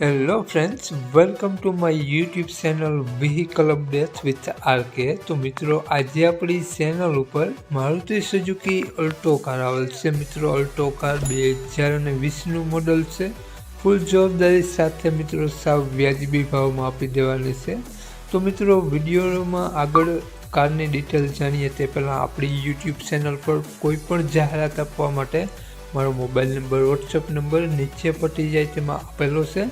Hello friends welcome to my YouTube channel vehicle update with RK તો મિત્રો, આજે આપણી ચેનલ ઉપર મારુતિ સુઝુકી અલ્ટો કાર આવેલ છે. મિત્રો અલ્ટો કાર બે હજાર અને વીસનું મોડલ છે. ફૂલ જવાબદારી સાથે મિત્રો સાવ વ્યાજબી ભાવમાં આપી દેવાની છે. તો મિત્રો, વિડીયોમાં આગળ કારની ડિટેલ જાણીએ તે પહેલાં આપણી યુટ્યુબ ચેનલ પર કોઈ પણ જાહેરાત આપવા માટે મારો મોબાઈલ નંબર વોટ્સઅપ નંબર નીચે પટી જાય તેમાં આપેલો છે.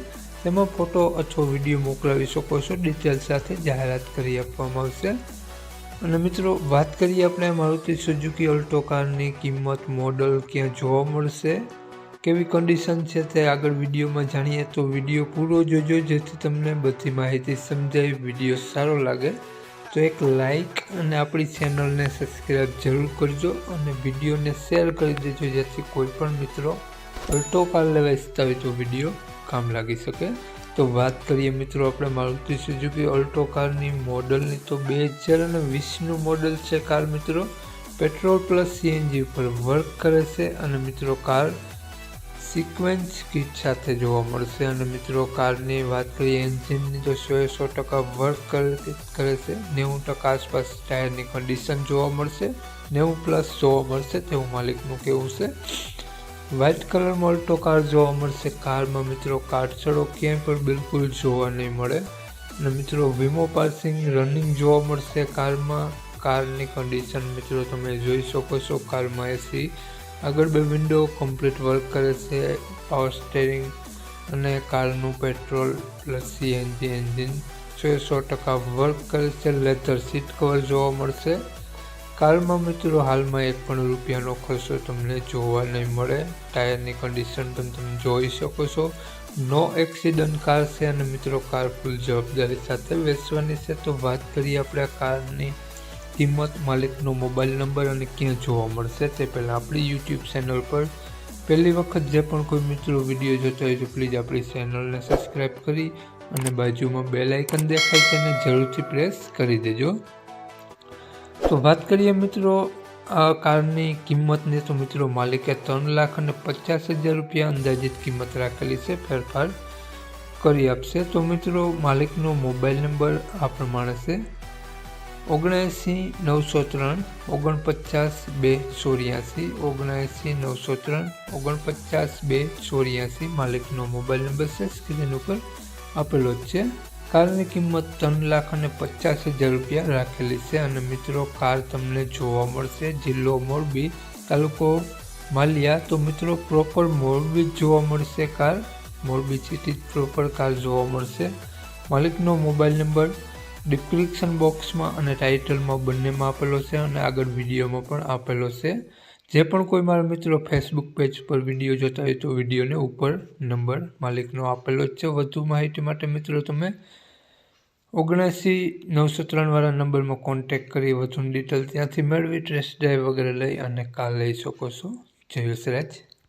તેમાં ફોટો અથવા વીડિયો મોકલાવી શકો છો. ડિટેલ સાથે જાહેરાત કરી આપવામાં આવશે. અને મિત્રો, વાત કરીએ આપણે મારુતિ સુઝુકી અલ્ટો કારની કિંમત, મોડલ ક્યાં જોવા મળશે, કેવી કન્ડિશન છે તે આગળ વિડીયોમાં જાણીએ તો વીડિયો પૂરો જોજો, જેથી તમને બધી માહિતી સમજાય, વીડિયો સારો લાગે. તો એક લાઈક અને આપણી ચેનલને સબસ્ક્રાઈબ જરૂર કરજો અને વિડીયોને શેર કરી દેજો, જેથી કોઈ પણ મિત્રો અલ્ટો કાર લેવા ઇચ્છતા હોય તો વીડિયો કામ લાગી શકે. તો વાત કરીએ મિત્રો આપણે મારુતિ સુઝુકી અલ્ટો કારની મોડલની, તો બે હજાર અને વીસનું મોડલ છે કાર મિત્રો. પેટ્રોલ પ્લસ સીએનજી ઉપર વર્ક કરે છે અને મિત્રો કાર સિક્વન્સ કિટ સાથે જોવા મળશે. અને મિત્રો કારની વાત કરીએ, એન્જિનની તો સો સો ટકા વર્ક કરે છે નેવું ટકા આસપાસ ટાયરની કન્ડિશન જોવા મળશે. નેવું પ્લસ જોવા મળશે તેવું માલિકનું કેવું છે. વ્હાઇટ કલરમાં અલ્ટો કાર જોવા મળશે. કારમાં મિત્રો કાટછડો ક્યાંય પણ બિલકુલ જોવા નહીં મળે. અને મિત્રો વીમો પાસિંગ રનિંગ જોવા મળશે કારમાં કારની કન્ડિશન મિત્રો તમે જોઈ શકો છો કારમાં એસી આગળ બે વિન્ડો કમ્પ્લીટ વર્ક કરે છે. પાવર સ્ટેરિંગ અને કારનું પેટ્રોલ પ્લસ સીએનજી એન્જિન સો સો ટકા વર્ક કરે છે. લેધર સીટ કવર જોવા મળશે. કારમાં મિત્રો હાલમાં એક પણ રૂપિયાનો ખર્ચો તમને જોવા નહીં મળે. ટાયરની કન્ડિશન પણ તમે જોઈ શકો છો. નો એક્સિડન્ટ કાર છે અને મિત્રો કાર ફૂલ જવાબદારી સાથે વેચવાની છે. તો વાત કરીએ આપણે કારની કિંમત, માલિકનો મોબાઈલ નંબર અને ક્યાં જોવા મળશે તે પહેલાં આપણી યુટ્યુબ ચેનલ પર. પહેલી વખત જે પણ કોઈ મિત્રો વીડિયો જોતા હોય તો પ્લીઝ આપણી ચેનલને સબસ્ક્રાઈબ કરી અને બાજુમાં બેલ આઇકન દેખાય છે એને જરૂરથી પ્રેસ કરી દેજો. તો વાત કરીએ મિત્રો, આ કારની કિંમતની, તો મિત્રો માલિકે ત્રણ લાખ અને પચાસ હજાર રૂપિયા અંદાજિત કિંમત રાખેલી છે, ફેરફાર કરી આપશે. તો મિત્રો, માલિકનો મોબાઈલ નંબર આ પ્રમાણે છે. ઓગણએંસી નવસો ત્રણ, ઓગણપચાસ બે ચોર્યાસી ઓગણએંસી નવસો ત્રણ, ઓગણપચાસ બે ચોર્યાસી માલિકનો મોબાઈલ નંબર છે, સ્ક્રીન ઉપર આપેલો જ છે. કારની કિંમત ત્રણ લાખ અને પચાસ હજાર રૂપિયા રાખેલી છે અને મિત્રો, કાર તમને જોવા મળશે. જિલ્લો મોરબી, તાલુકો માલિયા. તો મિત્રો પ્રોપર મોરબી જોવા મળશે car. Morbi city proper car જોવા મળશે. માલિકનો મોબાઈલ નંબર ડિસ્ક્રિપ્શન બોક્સમાં અને ટાઇટલમાં બંનેમાં આપેલો છે અને આગળ વિડીયોમાં પણ આપેલો છે. જે પણ કોઈ મારા મિત્રો ફેસબુક પેજ પર વીડિયો જોતા હોય તો વિડીયોને ઉપર નંબર માલિકનો આપેલો જ છે. વધુ માહિતી માટે મિત્રો તમે ઓગણસી નવસો ત્રણવાળા નંબરમાં કોન્ટેક કરી વધુ ડિટેલ ત્યાંથી મેળવી ટેસ્ટ ડ્રાઈવ વગેરે લઈ અને કાલ લઈ શકો છો. જય વસરાજ